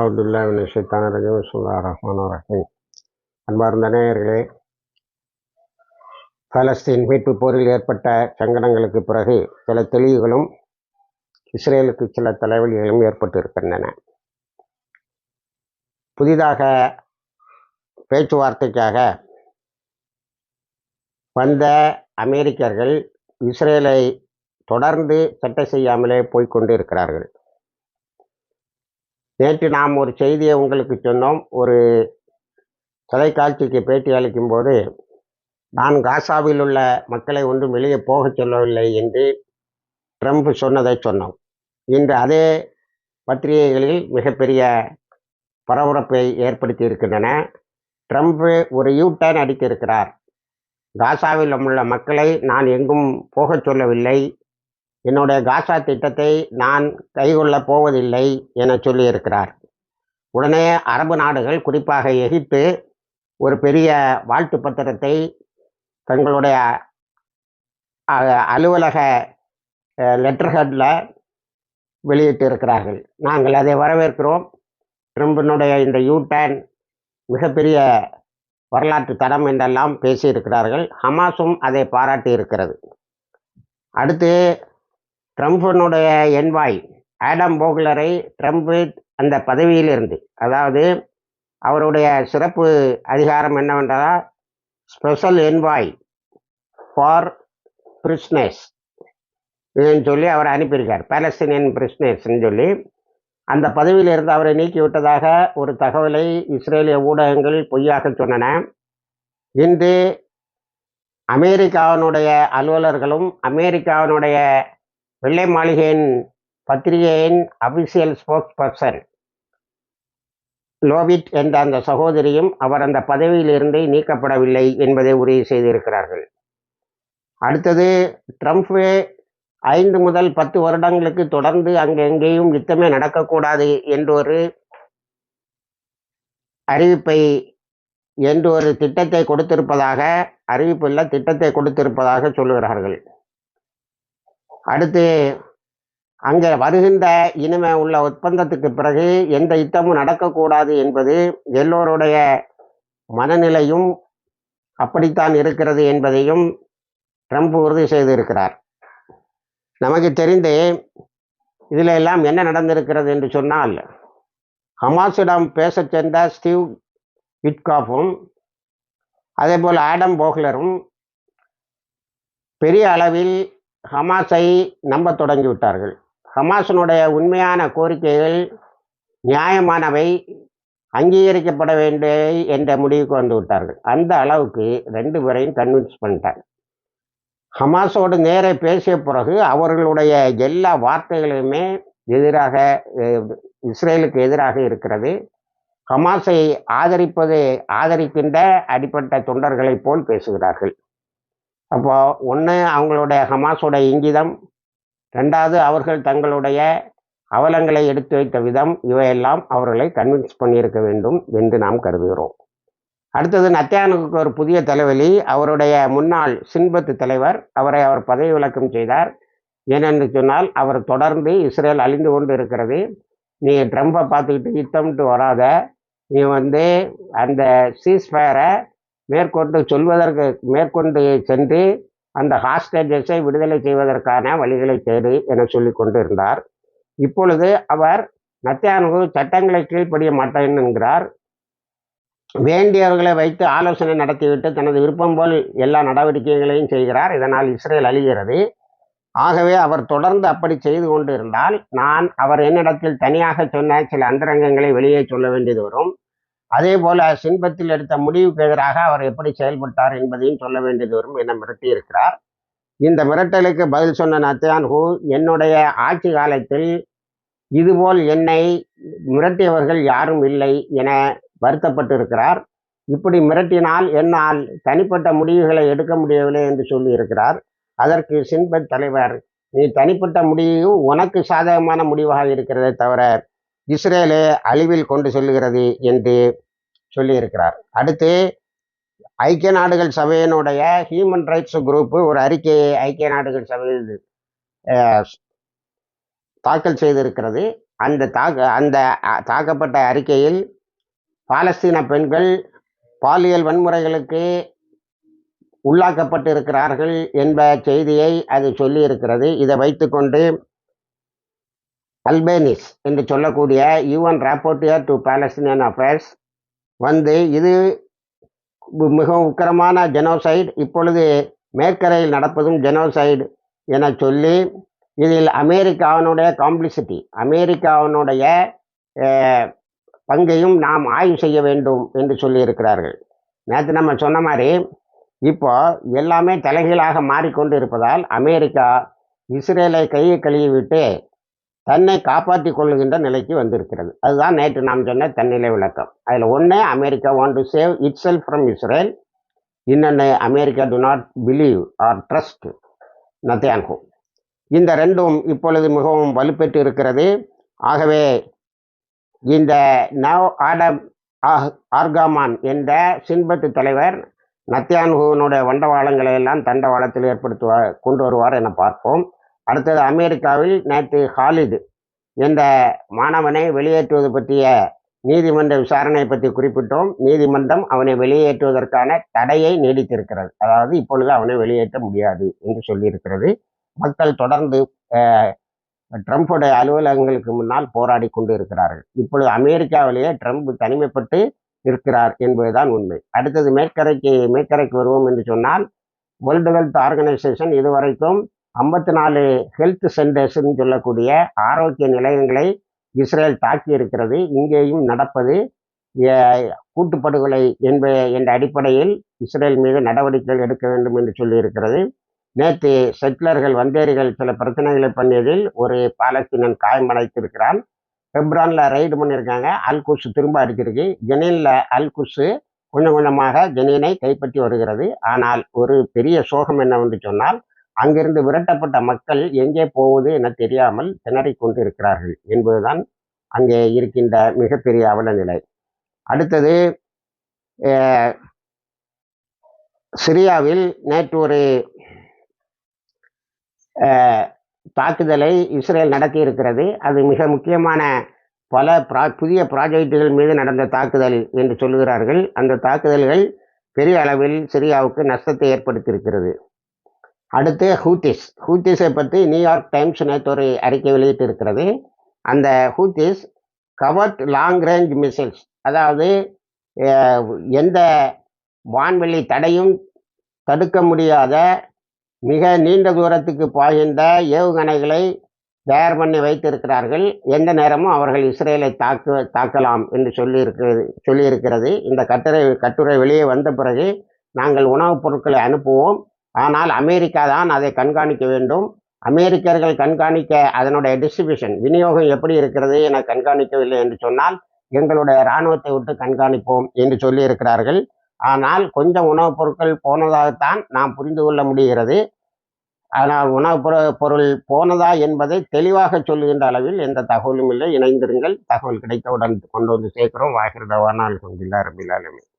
அவுதுல்லா விஷயத்தான ரஜம். சுல்லா ரஹ்மான் ரஹீம். அன்பார்ந்த நேயர்களே பலஸ்தீன் மீட்பு போரில் ஏற்பட்ட சங்கடங்களுக்கு பிறகு சில தெளிவுகளும் இஸ்ரேலுக்கு சில தலைவலிகளும் ஏற்பட்டிருக்கின்றன. புதிதாக பேச்சுவார்த்தைக்காக வந்த அமெரிக்கர்கள் இஸ்ரேலை தொடர்ந்து சட்டை செய்யாமலே போய்க்கொண்டு இருக்கிறார்கள் நேற்று நாம் ஒரு செய்தியை உங்களுக்கு சொன்னோம். ஒரு தொலைக்காட்சிக்கு பேட்டி அளிக்கும் போது நான் காசாவில் உள்ள மக்களை ஒன்றும் வெளியே போகச் சொல்லவில்லை என்று ட்ரம்ப் சொன்னதை சொன்னோம். இன்று அதே பத்திரிகைகளில் மிகப்பெரிய பரபரப்பை ஏற்படுத்தி இருக்கின்றன. ட்ரம்ப் ஒரு யூ டர்ன் அடித்திருக்கிறார். காசாவில் உள்ள மக்களை நான் எங்கும் போகச் சொல்லவில்லை. என்னுடைய காசா திட்டத்தை நான் கைகொள்ளப் போவதில்லை என சொல்லியிருக்கிறார். உடனே அரபு நாடுகள் குறிப்பாக எகிப்து ஒரு பெரிய வாழ்த்து பத்திரத்தை தங்களுடைய அலுவலக அலுவலக லெட்டர்ஹெட்டில் வெளியிட்டு இருக்கிறார்கள் நாங்கள் அதை வரவேற்கிறோம். ட்ரம்பினுடைய இந்த யூ மிகப்பெரிய வரலாற்று தரம் என்றெல்லாம் பேசியிருக்கிறார்கள். ஹமாஸும் அதை பாராட்டி இருக்கிறது அடுத்து ட்ரம்ப்னுடைய என்வாய் ஆடம் போக்லரை ட்ரம்ப் அந்த பதவியிலிருந்து அதாவது அவருடைய சிறப்பு அதிகாரம் என்னவென்றால் ஸ்பெஷல் என்வாய் ஃபார் பிரிஸ்னஸ் இதுன்னு சொல்லி அவர் அனுப்பியிருக்கார். பாலஸ்தீனியன் பிரிஸ்னஸ்ன்னு சொல்லி. அந்த பதவியில் இருந்து அவரை நீக்கிவிட்டதாக ஒரு தகவலை இஸ்ரேலிய ஊடகங்கள் பொய்யாக சொன்னன. இன்று அமெரிக்காவினுடைய அலுவலர்களும் அமெரிக்காவினுடைய வெள்ளை மாளிகையின் பத்திரிகையின் அபிஷியல் ஸ்போக்ஸ் பர்சன் லோவிட் என்ற அந்த சகோதரியும் அவர் அந்த பதவியிலிருந்து நீக்கப்படவில்லை என்பதை உறுதி செய்திருக்கிறார்கள். அடுத்தது ட்ரம்ப்வே ஐந்து முதல் பத்து வருடங்களுக்கு தொடர்ந்து அங்கே எங்கேயும் யுத்தமே நடக்கக்கூடாது என்று ஒரு அறிவிப்பை என்று ஒரு திட்டத்தை கொடுத்திருப்பதாக அறிவிப்புள்ள திட்டத்தை கொடுத்திருப்பதாக சொல்லுகிறார்கள். அடுத்து அங்கே வருகின்ற இனிமே உள்ள ஒப்பந்தத்துக்கு பிறகு எந்த யுத்தமும் நடக்கக்கூடாது என்பது எல்லோருடைய மனநிலையும் அப்படித்தான் இருக்கிறது என்பதையும் ட்ரம்ப் உறுதி செய்திருக்கிறார். நமக்கு தெரிந்து இதில் எல்லாம் என்ன நடந்திருக்கிறது என்று சொன்னால் ஹமாஸிடம் பேசச் சென்ற ஸ்டீவ் விட்காஃபும் அதே போல் ஆடம் போக்லரும் பெரிய அளவில் ஹமாஸை நம்ப தொடங்கிவிட்டார்கள். ஹமாஸினுடைய உண்மையான கோரிக்கைகள் நியாயமானவை அங்கீகரிக்கப்பட வேண்டிய என்ற முடிவுக்கு வந்து விட்டார்கள். அந்த அளவுக்கு ரெண்டு பேரையும் கன்வின்ஸ் பண்ணிட்டாங்க. ஹமாஸோடு நேரே பேசிய பிறகு அவர்களுடைய எல்லா வார்த்தைகளுமே எதிராக இஸ்ரேலுக்கு எதிராக இருக்கிறது. ஹமாஸை ஆதரிப்பது ஆதரிக்கின்ற அடிப்பட்ட தொண்டர்களைப் போல் பேசுகிறார்கள். அப்போ ஒன்று அவங்களுடைய ஹமாஸோட இங்கிதம் ரெண்டாவது அவர்கள் தங்களுடைய அவலங்களை எடுத்து வைத்த விதம் இவையெல்லாம் அவர்களை கன்வின்ஸ் பண்ணியிருக்க வேண்டும் என்று நாம் கருதுகிறோம். அடுத்தது நத்தியானுக்கு ஒரு புதிய தலைவலி அவருடைய முன்னாள் சின்பத்து தலைவர் அவரை அவர் பதவி விலக்கம் செய்தார். ஏனென்று சொன்னால் அவர் தொடர்ந்து இஸ்ரேல் அழிந்து கொண்டு இருக்கிறது நீ ட்ரம்பை பார்த்துக்கிட்டு யுத்தம்ட்டு வராத. நீ வந்து அந்த சீஸ்ஃபயரை மேற்கொண்டு சொல்வதற்கு மேற்கொண்டு சென்று அந்த ஹாஸ்டேஜஸை விடுதலை செய்வதற்கான வழிகளை தேடு என சொல்லி கொண்டிருந்தார். இப்பொழுது அவர் நத்தியானு சட்டங்களை கீழ்ப்படிய மாட்டேன் என்கிறார். வேண்டியவர்களை வைத்து ஆலோசனை நடத்திவிட்டு தனது விருப்பம் போல் எல்லா நடவடிக்கைகளையும் செய்கிறார். இதனால் இஸ்ரேல் அழிகிறது. ஆகவே அவர் தொடர்ந்து அப்படி செய்து கொண்டு இருந்தால் நான் அவர் என்னிடத்தில் தனியாக சொன்ன சில அந்தரங்கங்களை வெளியே சொல்ல வேண்டியது வரும். அதே போல சின்பத்தில் எடுத்த முடிவுக்கு எதிராக அவர் எப்படி செயல்பட்டார் என்பதையும் சொல்ல வேண்டியது வரும் என மிரட்டியிருக்கிறார். இந்த மிரட்டலுக்கு பதில் சொன்ன நத்தியான்ஹூ என்னுடைய ஆட்சி காலத்தில் இதுபோல் என்னை மிரட்டியவர்கள் யாரும் இல்லை என வருத்தப்பட்டிருக்கிறார். இப்படி மிரட்டினால் என்னால் தனிப்பட்ட முடிவுகளை எடுக்க முடியவில்லை என்று சொல்லியிருக்கிறார். அதற்கு சின்பத் தலைவர் நீ தனிப்பட்ட முடிவு உனக்கு சாதகமான முடிவாக இருக்கிறதே தவிர இஸ்ரேலை அழிவில் கொண்டு செல்லுகிறது என்று சொல்லியிருக்கிறார். அடுத்து ஐக்கிய நாடுகள் சபையினுடைய ஹியூமன் ரைட்ஸ் குரூப் ஒரு அறிக்கையை ஐக்கிய நாடுகள் சபையில் தாக்கல் செய்திருக்கிறது. அந்த தாக்க அந்த தாக்கப்பட்ட அறிக்கையில் பாலஸ்தீன பெண்கள் பாலியல் வன்முறைகளுக்கு உள்ளாக்கப்பட்டிருக்கிறார்கள் என்ப செய்தியை அது சொல்லியிருக்கிறது. இதை வைத்துக்கொண்டு அல்பேனிஸ் என்று சொல்லக்கூடிய UN rapporteur to Palestinian affairs வந்து இது மிகவும் உக்கிரமான ஜெனோசைடு. இப்பொழுது மேற்கரையில் நடப்பதும் ஜெனோசைடு என சொல்லி இதில் அமெரிக்காவினுடைய காம்ப்ளிசிட்டி அமெரிக்காவினுடைய பங்கையும் நாம் ஆய்வு செய்ய வேண்டும் என்று சொல்லியிருக்கிறார்கள். நேற்று நம்ம சொன்ன மாதிரி இப்போ எல்லாமே தலைகீழாக மாறிக்கொண்டு இருப்பதால் அமெரிக்கா இஸ்ரேலை கையை கழுவி விட்டு தன்னை காப்பாற்றி கொள்ளுகின்ற நிலைக்கு வந்திருக்கிறது. அதுதான் நேற்று நாம் சொன்ன தன்னிலை விளக்கம். அதில் ஒன்று America want to save itself from Israel இன்னொன்று America to not believe or trust Netanyahu இந்த ரெண்டும் இப்பொழுது மிகவும் வலுப்பெற்று இருக்கிறது. ஆகவே இந்த நவ் ஆடம் ஆஹ்- ஆர்காமான் என்ற சின்பத்து தலைவர் நத்தியான்ஹுவனுடைய வண்டவாளங்களை எல்லாம் தண்டவாளத்தில் ஏற்படுத்துவார் கொண்டு வருவார் என பார்ப்போம். அடுத்தது அமெரிக்காவில் நேற்று ஹாலிது என்ற மாணவனை வெளியேற்றுவது பற்றிய நீதிமன்ற விசாரணை பற்றி குறிப்பிட்டோம். நீதிமன்றம் அவனை வெளியேற்றுவதற்கான தடையை நீடித்திருக்கிறது. அதாவது இப்பொழுது அவனை வெளியேற்ற முடியாது என்று சொல்லியிருக்கிறது. மக்கள் தொடர்ந்து ட்ரம்ப்புடைய அலுவலகங்களுக்கு முன்னால் போராடி கொண்டு இருக்கிறார்கள் இப்பொழுது அமெரிக்காவிலேயே ட்ரம்ப் தனிமைப்பட்டு இருக்கிறார் என்பதுதான் உண்மை. அடுத்தது மேற்கரைக்கு மேற்கரைக்கு வருவோம் என்று சொன்னால் வேர்ல்டு ஹெல்த் ஆர்கனைசேஷன் இதுவரைக்கும் ஐம்பத்தி நாலு ஹெல்த் சென்டர்ஸ்ன்னு சொல்லக்கூடிய ஆரோக்கிய நிலையங்களை இஸ்ரேல் தாக்கி இருக்கிறது. இங்கேயும் நடப்பது கூட்டுப்படுகொலை என்ப என்ற அடிப்படையில் இஸ்ரேல் மீது நடவடிக்கைகள் எடுக்க வேண்டும் என்று சொல்லியிருக்கிறது. நேற்று செட்டிலர்கள் வந்தேரிகள் சில பிரச்சனைகளை பண்ணியதில் ஒரு பாலஸ்தீனன் காயமடைத்திருக்கிறான் ஹெப்ரான்ல ரைடு பண்ணியிருக்காங்க. அல் குஸ் திரும்ப அடிச்சிருக்கு. ஜெனீனில் அல் குஸ் கொஞ்சம் கொஞ்சமாக ஜெனீனை கைப்பற்றி வருகிறது. ஆனால் ஒரு பெரிய சோகம் என்னவென்று சொன்னால் அங்கிருந்து விரட்டப்பட்ட மக்கள் எங்கே போவது என தெரியாமல் திணறிக் கொண்டிருக்கிறார்கள் என்பதுதான் அங்கே இருக்கின்ற மிகப்பெரிய அவல நிலை. அடுத்தது சிரியாவில் நேற்று ஒரு தாக்குதலை இஸ்ரேல் நடத்தி இருக்கிறது அது மிக முக்கியமான பல ப்ரா புதிய ப்ராஜெக்டுகள் மீது நடந்த தாக்குதல் என்று சொல்லுகிறார்கள். அந்த தாக்குதல்கள் பெரிய அளவில் சிரியாவுக்கு நஷ்டத்தை ஏற்படுத்தியிருக்கிறது. அடுத்து ஹூத்திஸ். ஹூத்திஸை பற்றி நியூயார்க் டைம்ஸ் நேற்று ஒரு அறிக்கை வெளியிட்டிருக்கிறது. அந்த Houthis covert long range missiles அதாவது எந்த வான்வெளி தடையும் தடுக்க முடியாத மிக நீண்ட தூரத்துக்கு பாய்கின்ற ஏவுகணைகளை தயார் பண்ணி வைத்திருக்கிறார்கள். எந்த நேரமும் அவர்கள் இஸ்ரேலை தாக்கு தாக்கலாம் என்று சொல்லியிருக்கிறது சொல்லியிருக்கிறது. இந்த கட்டுரை கட்டுரை வெளியே வந்த பிறகு நாங்கள் உணவுப் பொருட்களை அனுப்புவோம். ஆனால் அமெரிக்கா தான் அதை கண்காணிக்க வேண்டும். அமெரிக்கர்கள் கண்காணிக்க அதனுடைய டிஸ்ட்ரிபியூஷன் விநியோகம் எப்படி இருக்கிறது என கண்காணிக்கவில்லை என்று சொன்னால் எங்களுடைய இராணுவத்தை விட்டு கண்காணிப்போம் என்று சொல்லியிருக்கிறார்கள். ஆனால் கொஞ்சம் உணவுப் பொருட்கள் போனதாகத்தான் நாம் புரிந்து கொள்ள முடிகிறது. ஆனால் உணவுப் பொரு- பொருள் போனதா என்பதை தெளிவாக சொல்லுகின்ற அளவில் எந்த தகவலும் இல்லை. இணைந்திருங்கள். தகவல் கிடைத்தவுடன் கொண்டு வந்து சேர்க்கிறோம். வாகிறதவானால் கொண்டில்லா ரபில் ஆலமீன்.